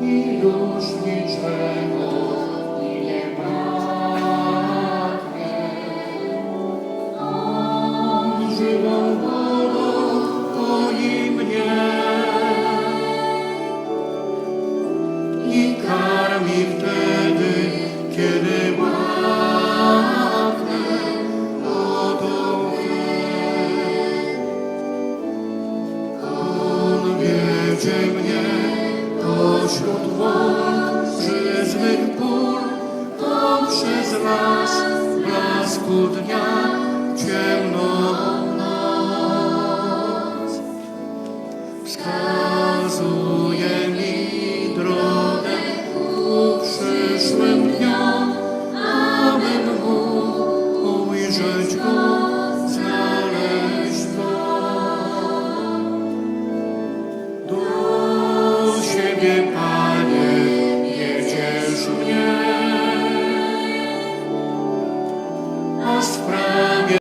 I już niczego nie braknie. On żywą wolą woli mnie i karmi w tym. pośród wód, żyznych pól, to przez raz blasku dnia ciemną noc. Wskazuje mi drogę ku przyszłym dniom, abym mógł ujrzeć Go. siebie душу мне.